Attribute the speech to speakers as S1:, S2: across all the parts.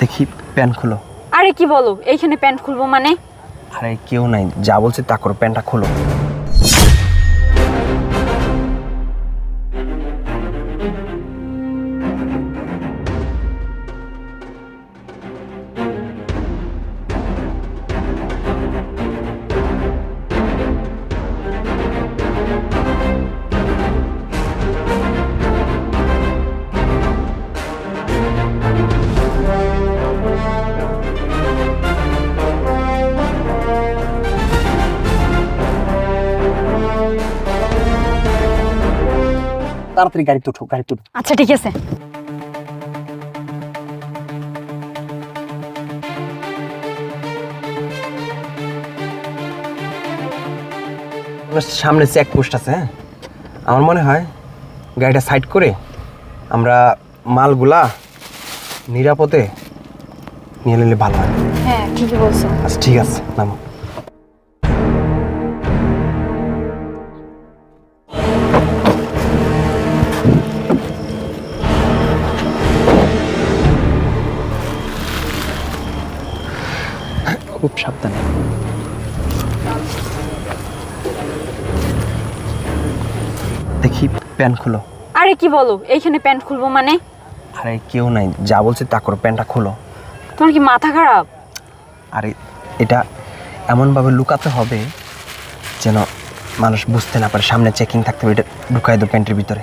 S1: দেখি প্যান্ট খুলো।
S2: আরে কি বলো এইখানে প্যান্ট খুলবো মানে?
S1: আরে কেউ নাই যা বলছে তা করো প্যান্টটা খোলো। তাড়াতাড়ি গাড়িতে উঠো গাড়িতে উঠো।
S2: আচ্ছা ঠিক আছে।
S1: সামনে চেকপোস্ট আছে হ্যাঁ? আমার মনে হয় গাড়িটা সাইড করে আমরা মালগুলা নিরাপদে নিয়ে নিলে ভালো হয়।
S2: হ্যাঁ ঠিকই বলছো।
S1: আচ্ছা ঠিক আছে নামো। খুব সাবধানে। দেখি প্যান্ট খুলো।
S2: আরে কি বলো? এইখানে প্যান্ট খুলবো মানে?
S1: আরে কেউ নাই যা বলছে তা করো প্যান্টটা খুলো।
S2: তোমার কি মাথা খারাপ?
S1: আরে এটা এমনভাবে লুকাতে হবে যেন মানুষ বুঝতে না পারে সামনে চেকিং থাকতে হবে এটা ঢুকাই দো প্যান্টের ভিতরে।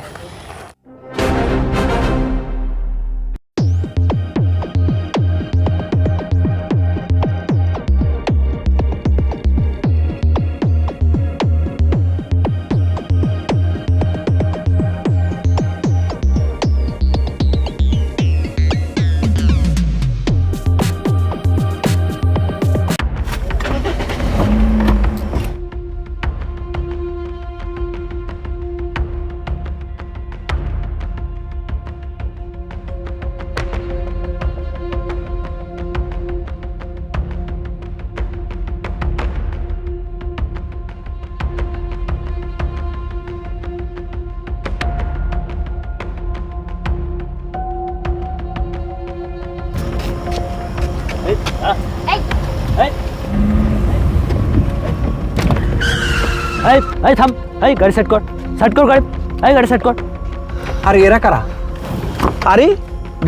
S3: এই এই থাম। এই গাড়ি সেট কর। সেট কর গাড়ি। এই গাড়ি সেট কর।
S1: আরে এরা কারা? আরে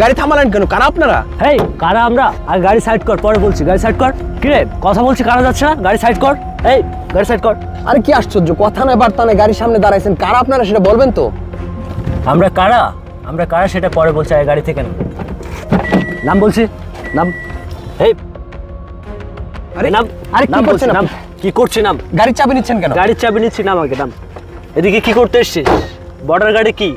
S1: গাড়ি থামালেন কেন? কারা আপনারা?
S3: এই কারা আমরা? আর গাড়ি সাইড কর পরে বলছি গাড়ি সাইড কর। কিরে কথা বলছি কারা যাচ্ছে না? গাড়ি সাইড কর। এই গাড়ি সাইড কর।
S1: আরে কি আশ্চর্য কথা নয় বার্তা নয় গাড়ির সামনে দাঁড়াইছেন। কারা আপনারা সেটা বলবেন তো?
S3: আমরা কারা? আমরা কারা সেটা পরে বলছি আগে গাড়ি থেকে নাম। বলছি নাম। এই।
S1: আরে
S3: নাম
S1: আরে কি
S3: নাম বলছি,
S1: করছেন
S3: নাম? কি করছি নাম
S1: গাড়ির চাবি নিচ্ছেন কেন?
S3: গাড়ির চাবি নিচ্ছি নাম আগে নাম এদিকে কি করতে এসছিস? বর্ডার গাড়ি কি?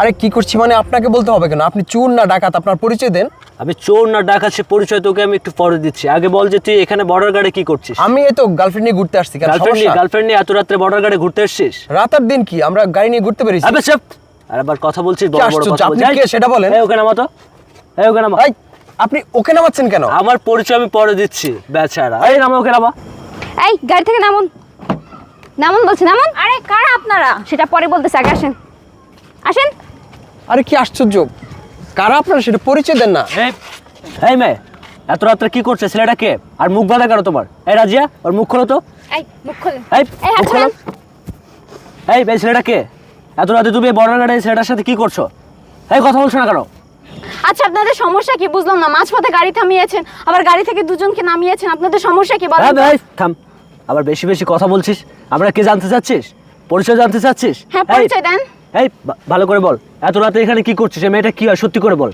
S1: আরে কি করছি মানে আপনাকে বলতে হবে কেন? আপনি চুর না ডাকাত? আপনার পরিচয় দেন।
S3: আমি চোর না ডাকাচ্ছি পরিচয় তোকে আমি একটু পরে দিচ্ছি। আগে বল যে তুই এখানে বর্ডার গাড়ি কি করছিস?
S1: আমি এই তো গার্লফ্রেন্ড নিয়ে ঘুরতে আসছি
S3: গার্লফ্রেন্ড নিয়ে গার্লফ্রেন্ড নিয়ে এত রাত্রে বর্ডার গাড়ি ঘুরতে এসছিস?
S1: রাত আর দিন কি? আমরা গাড়ি নিয়ে ঘুরতে পেরেছি
S3: আবে চুপ! আর আবার কথা বলছিস বড় বড় কথা
S1: আপনি কে সেটা বলেন?
S3: এই ওকে নামাতো। এই ওকে নামা।
S1: এই, আপনি ওকে নামাচ্ছেন কেন?
S3: আমার পরিচয় আমি পরে দিচ্ছি বেচারা। এই নামা ওকে নামা।
S4: এই গাড়ি থেকে নামুন। নামুন বলছি নামুন। আরে কারা আপনারা? সেটা পরে বলতেছে আগে আসেন। আসেন।
S1: আরে কি আশ্চর্য। কারা আপনারা? সেটা পরিচয় দেন না।
S3: এই এই মেয়ে এত রাত্রে কি করছে? ছেলেটা কে? আর মুখ বাঁধা কেন তোমার? এই রাজিয়া ওর মুখ খোলো তো।
S4: এই মুখ খোলেন।
S3: এই
S4: এই হাত
S3: মুখ খোলো। এই এই ছেলেটা কে? এত রাতে তুমি এই বর্ডার গাড়ি ছেলেটার সাথে কি করছ? এই কথা বলছো না কেন?
S4: আচ্ছা আপনাদের সমস্যা কি? বুঝলাম না। মাঝপথে গাড়ি থামিয়েছেন আবার গাড়ি থেকে দুজনকে নামিয়েছেন। আপনাদের সমস্যা কি বলেন?
S3: থাম। আবার বেশি বেশি কথা বলছিস? আমরা কে জানতে চাচ্ছিস? পরিচয় জানতে চাচ্ছিস?
S4: হ্যাঁ,
S3: এই,
S4: পরিচয় দেন।
S3: এই ভা- ভালো করে বল। এত রাতে এখানে কি করছিস? এই মেয়েটা কি হয়? সত্যি করে বল।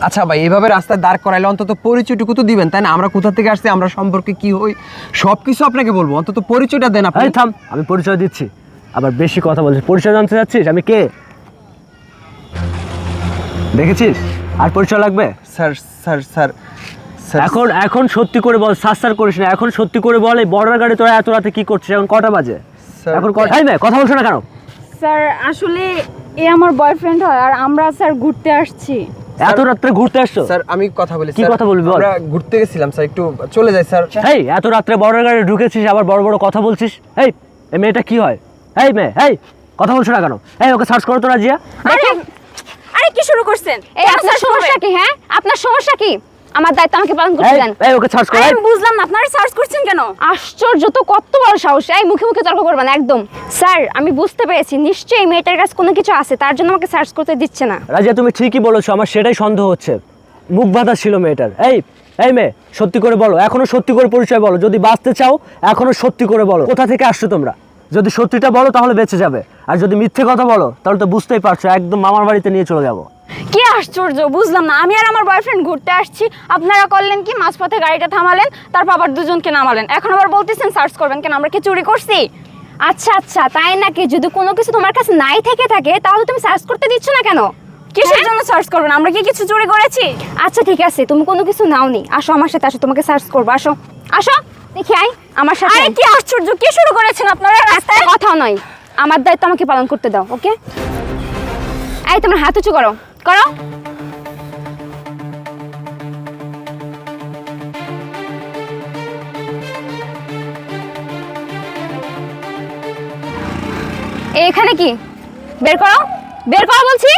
S1: আচ্ছা ভাই এভাবে রাস্তায় দাঁড় করাইলে অন্তত পরিচয়টুকু তো দিবেন তাই না? আমরা কোথা থেকে আসছি আমরা সম্পর্কে কি হই সব কিছু আপনাকে বলব। অন্তত পরিচয়টা দেন আপনি।
S3: এই থাম আমি পরিচয় দিচ্ছি। আবার বেশি কথা বলছিস। পরিচয় জানতে চাচ্ছিস? আমি কে? দেখেছিস? আর পরিচয় লাগবে?
S1: স্যার স্যার স্যার
S3: এখন এখন সত্যি করে বল সাস্তার করিস না। এখন সত্যি করে বল এই বর্ডার গাড়ি তোরা এত রাতে কি করছিস? এখন কটা বাজে? এখন কটা এই মেয়ে কথা বলছো না কেন?
S2: স্যার আসলে এ আমার বয়ফ্রেন্ড হয় আর আমরা স্যার ঘুরতে আসছি।
S3: এত রাত্রে ঘুরতে আসছো?
S1: স্যার আমি কথা বলি
S3: কি কথা বলবি
S1: আমরা ঘুরতে গেছিলাম স্যার একটু চলে যাই স্যার।
S3: এই এত রাত্রে বর্ডার গাড়ি ঢুকেছিস আবার বড় বড় কথা বলছিস? এই এই মেয়েটা কি হয়? এই মেয়ে এই কথা বলছো না কেন? এই ওকে সার্চ করো তো রাজিয়া।
S4: আরে আরে
S2: আরে কি শুরু করছেন?
S4: এই আপনার সমস্যা কি হ্যাঁ? আপনার সমস্যা কি? আমার দায়িত্ব আমাকে পালন করতে দেন।
S3: এই ওকে সার্চ কর
S2: আমি বুঝলাম না আপনারা সার্চ করছেন কেন?
S4: আশ্চর্য তো কত বড় সাহস। এই মুখে মুখে তর্ক করবেন না, একদম। স্যার আমি বুঝতে পেরেছি নিশ্চয়ই মেয়েটার কাছে কোনো কিছু আছে তার জন্য আমাকে সার্চ করতে দিচ্ছে না।
S3: রাজিয়া তুমি ঠিকই বলেছ আমার সেটাই সন্দেহ হচ্ছে। মুখ বাঁধা ছিল মেয়েটার। এই এই মেয়ে সত্যি করে বলো এখনও সত্যি করে পরিচয় বলো। যদি বাঁচতে চাও এখনও সত্যি করে বলো। কোথা থেকে আসছো তোমরা? যদি সত্যিটা বলো তাহলে বেঁচে যাবে। আর যদি মিথ্যে কথা বলো তাহলে তো বুঝতেই পারছ একদম মামার বাড়িতে নিয়ে চলে যাব।
S2: কি আশ্চর্য বুঝলাম না। আমি আর আমার বয়ফ্রেন্ড ঘুরতে আসছি। আপনারা করলেন কি? মাঝপথে গাড়িটা থামালেন তারপর আবার দুজনকে নামালেন। এখন আবার বলতেছেন সার্চ করবেন কেন? আমরা কি চুরি করছি?
S4: আচ্ছা আচ্ছা তাই নাকি? যদি কোনো কিছু তোমার কাছে নাই থেকে থাকে তাহলে তুমি সার্চ করতে দিচ্ছ না কেন?
S2: কিসের
S4: হ্যাঁ?
S2: জন্য সার্চ করবেন? আমরা কি কিছু চুরি করেছি?
S4: আচ্ছা ঠিক আছে তুমি কোনো কিছু নাওনি। আসো আমার সাথে আসো তোমাকে সার্চ করব আসো। আসো দেখি আই আমার সাথে।
S2: আরে কি আশ্চর্য কি শুরু করেছেন আপনারা? রাস্তায়
S4: কথা নয়। আমার দায়িত্ব আমাকে পালন করতে দাও ওকে? এই তোমার হাত উঁচু করো। করো। এখানে কি? বের করো। বের করো বলছি।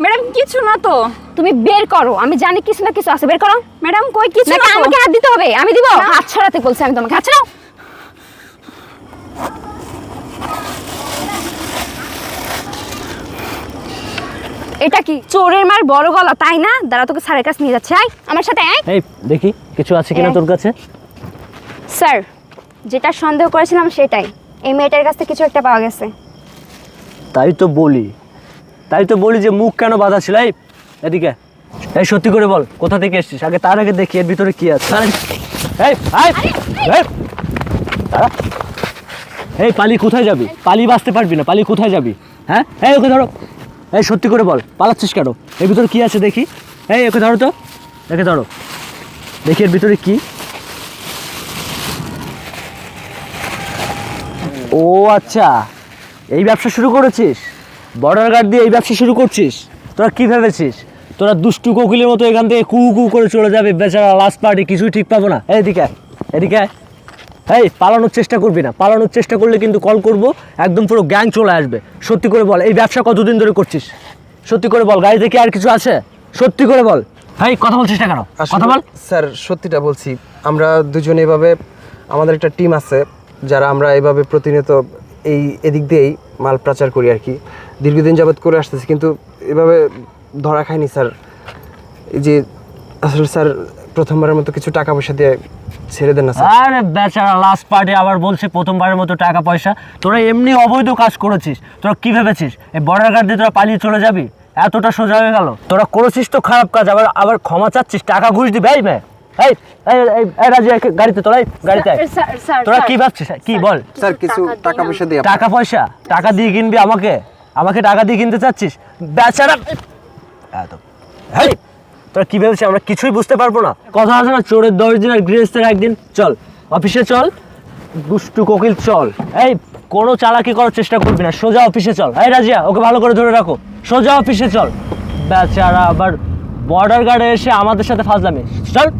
S2: ম্যাডাম কিছু না তো।
S4: তুমি বের করো। আমি জানি কিছু না কিছু আছে। বের করো।
S2: ম্যাডাম কই কিছু না।
S4: আমাকে হাত দিতে হবে? আমি দিব? হাত ছড়াতে বলছি আমি তোমাকে। হাত ছড়াও। এটা কি? চোরের মার বড় গলা তাই না? দাঁড়া তোকে স্যারের কাছে নিয়ে যাচ্ছে। আয় আমার সাথে আয়।
S3: এই দেখি কিছু আছে কিনা তোর কাছে?
S4: স্যার যেটা সন্দেহ করেছিলাম সেটাই। এই মেয়েটার কাছ থেকে কিছু একটা পাওয়া গেছে।
S3: তাই তো বলি। তাই তো বলি যে মুখ কেন বাঁধা ছিল। এই এদিকে। এই সত্যি করে বল কোথা থেকে এসেছিস? আগে তার আগে দেখি এর ভিতরে কি আছে। এই এই, এই, দাঁড়া। এই পালি কোথায় যাবি? পালি বাঁচতে পারবি না পালি কোথায় যাবি? হ্যাঁ? এই ওকে ধরো। এই, সত্যি করে বল, পালাচ্ছিস কেন? এর ভিতরে কি আছে দেখি? এই ওকে ধরো তো, একে ধরো। দেখি এর ভিতরে কি। ও আচ্ছা এই ব্যবসা শুরু করেছিস? বর্ডার গার্ড দিয়ে এই ব্যবসা শুরু করছিস? তোরা কি ভেবেছিস? তোরা দুষ্টু কোকিলের মতো এখান থেকে কু কু করে চলে যাবে, বেচারা লাস্ট পার্টি কিছুই ঠিক পাবো না। এদিকে আয়। এই পালানোর চেষ্টা করবি না। পালানোর চেষ্টা করলে কিন্তু কল করব একদম পুরো গ্যাং চলে আসবে। সত্যি করে বল এই ব্যবসা কতদিন ধরে করছিস? সত্যি করে বল গাড়িতে কি আর কিছু আছে? সত্যি করে বল। এই কথা বলছিস না কেন? কথা বল।
S1: স্যার সত্যিটা বলছি আমরা দুজনে এভাবে আমাদের একটা টিম আছে যারা আমরা এভাবে প্রতিনিয়ত এই এদিক দিয়েই মাল প্রচার করি আর কি। দীর্ঘদিন যাবৎ করে আসতেছি কিন্তু এভাবে ধরা খায়নি স্যার। এই যে আসলে স্যার প্রথমবারের মতো কিছু টাকা পয়সা দিয়ে ছেড়ে দেন না স্যার।
S3: আরে বেচারা লাস্ট পার্টি আবার বলছে প্রথমবারের মতো টাকা পয়সা। তোরা এমনি অবৈধ কাজ করেছিস। তোরা কি ভেবেছিস? এই বর্ডার গার্ড দিয়ে তোরা পালিয়ে চলে যাবি? এতটা সোজা হয়ে গেল। তোরা করেছিস তো খারাপ কাজ আবার আবার ক্ষমা চাচ্ছিস টাকা ঘুষ দিবি। এই মেয়ে এই এই এই- এই রাজি একে গাড়িতে তোরা গাড়িতে আয়।
S2: স্যার স্যার
S3: তোরা কি ভাবছিস? কি বল?
S1: স্যার কিছু টাকা পয়সা দিয়ে
S3: টাকা পয়সা? টাকা দিয়ে কিনবি আমাকে? আমাকে টাকা দিয়ে কিনতে চাচ্ছিস? বেচারা এত হেই তোরা কি ভেবেছিস আমরা কিছুই বুঝতে পারব না। কথা আছে না, চোরের দশ দিন আর গৃহস্থের একদিন। চল, অফিসে চল। দুষ্টু কোকিল, চল। এই, কোনো চালাকি করার চেষ্টা করবি না। সোজা অফিসে চল। এই রাজিয়া, ওকে ভালো করে ধরে রাখো। সোজা অফিসে চল। বেচারা আবার বর্ডার গার্ডে এসে আমাদের সাথে ফাজলামি। চল।